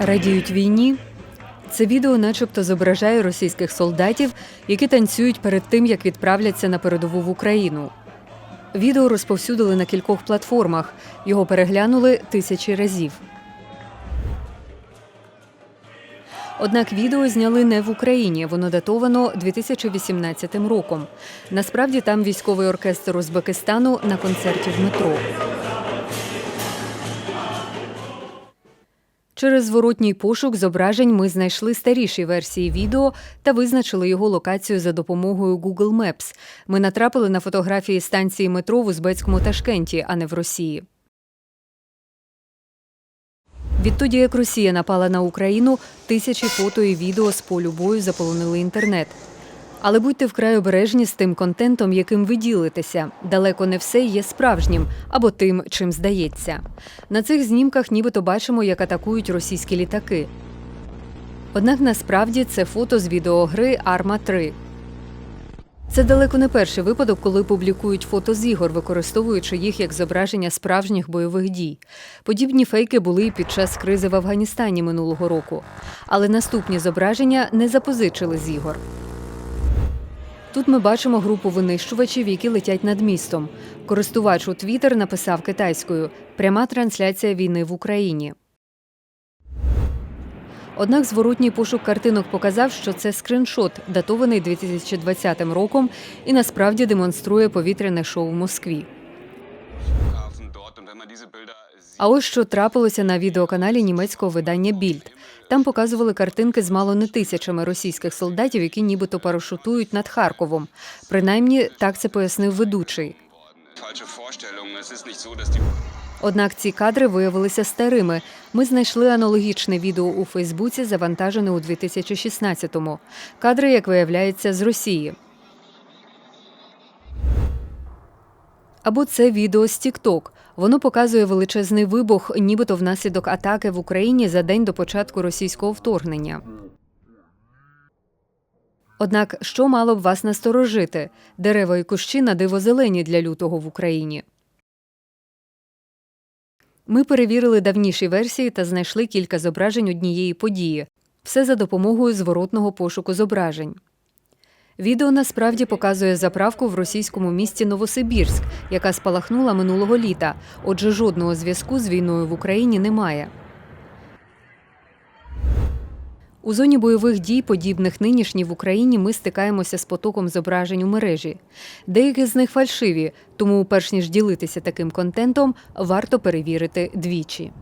Радіють війні. Це відео, начебто, зображає російських солдатів, які танцюють перед тим, як відправляться на передову в Україну. Відео розповсюдили на кількох платформах. Його переглянули тисячі разів. Однак відео зняли не в Україні. Воно датовано 2018 роком. Насправді там військовий оркестр Узбекистану на концерті в метро. Через зворотній пошук зображень ми знайшли старіші версії відео та визначили його локацію за допомогою Google Maps. Ми натрапили на фотографії станції метро в узбецькому Ташкенті, а не в Росії. Відтоді, як Росія напала на Україну, тисячі фото і відео з полю бою заполонили інтернет. Але будьте вкрай обережні з тим контентом, яким ви ділитеся. Далеко не все є справжнім або тим, чим здається. На цих знімках нібито бачимо, як атакують російські літаки. Однак насправді це фото з відеогри Арма 3. Це далеко не перший випадок, коли публікують фото з ігор, використовуючи їх як зображення справжніх бойових дій. Подібні фейки були і під час кризи в Афганістані минулого року. Але наступні зображення не запозичили з ігор. Тут ми бачимо групу винищувачів, які летять над містом. Користувач у Твіттер написав китайською пряма трансляція війни в Україні. Однак зворотній пошук картинок показав, що це скриншот, датований 2020 роком, і насправді демонструє повітряне шоу в Москві. А ось що трапилося на відеоканалі німецького видання Більд. Там показували картинки з мало не тисячами російських солдатів, які нібито парашутують над Харковом. Принаймні, так це пояснив ведучий. Однак ці кадри виявилися старими. Ми знайшли аналогічне відео у Фейсбуці, завантажене у 2016-му. Кадри, як виявляється, з Росії. Або це відео з TikTok. Воно показує величезний вибух, нібито внаслідок атаки в Україні за день до початку російського вторгнення. Однак, що мало б вас насторожити? Дерева і кущі на диво зелені для лютого в Україні. Ми перевірили давніші версії та знайшли кілька зображень однієї події. Все за допомогою зворотного пошуку зображень. Відео насправді показує заправку в російському місті Новосибірськ, яка спалахнула минулого літа. Отже, жодного зв'язку з війною в Україні немає. У зоні бойових дій, подібних нинішній в Україні, ми стикаємося з потоком зображень у мережі. Деякі з них фальшиві, тому, перш ніж ділитися таким контентом, варто перевірити двічі.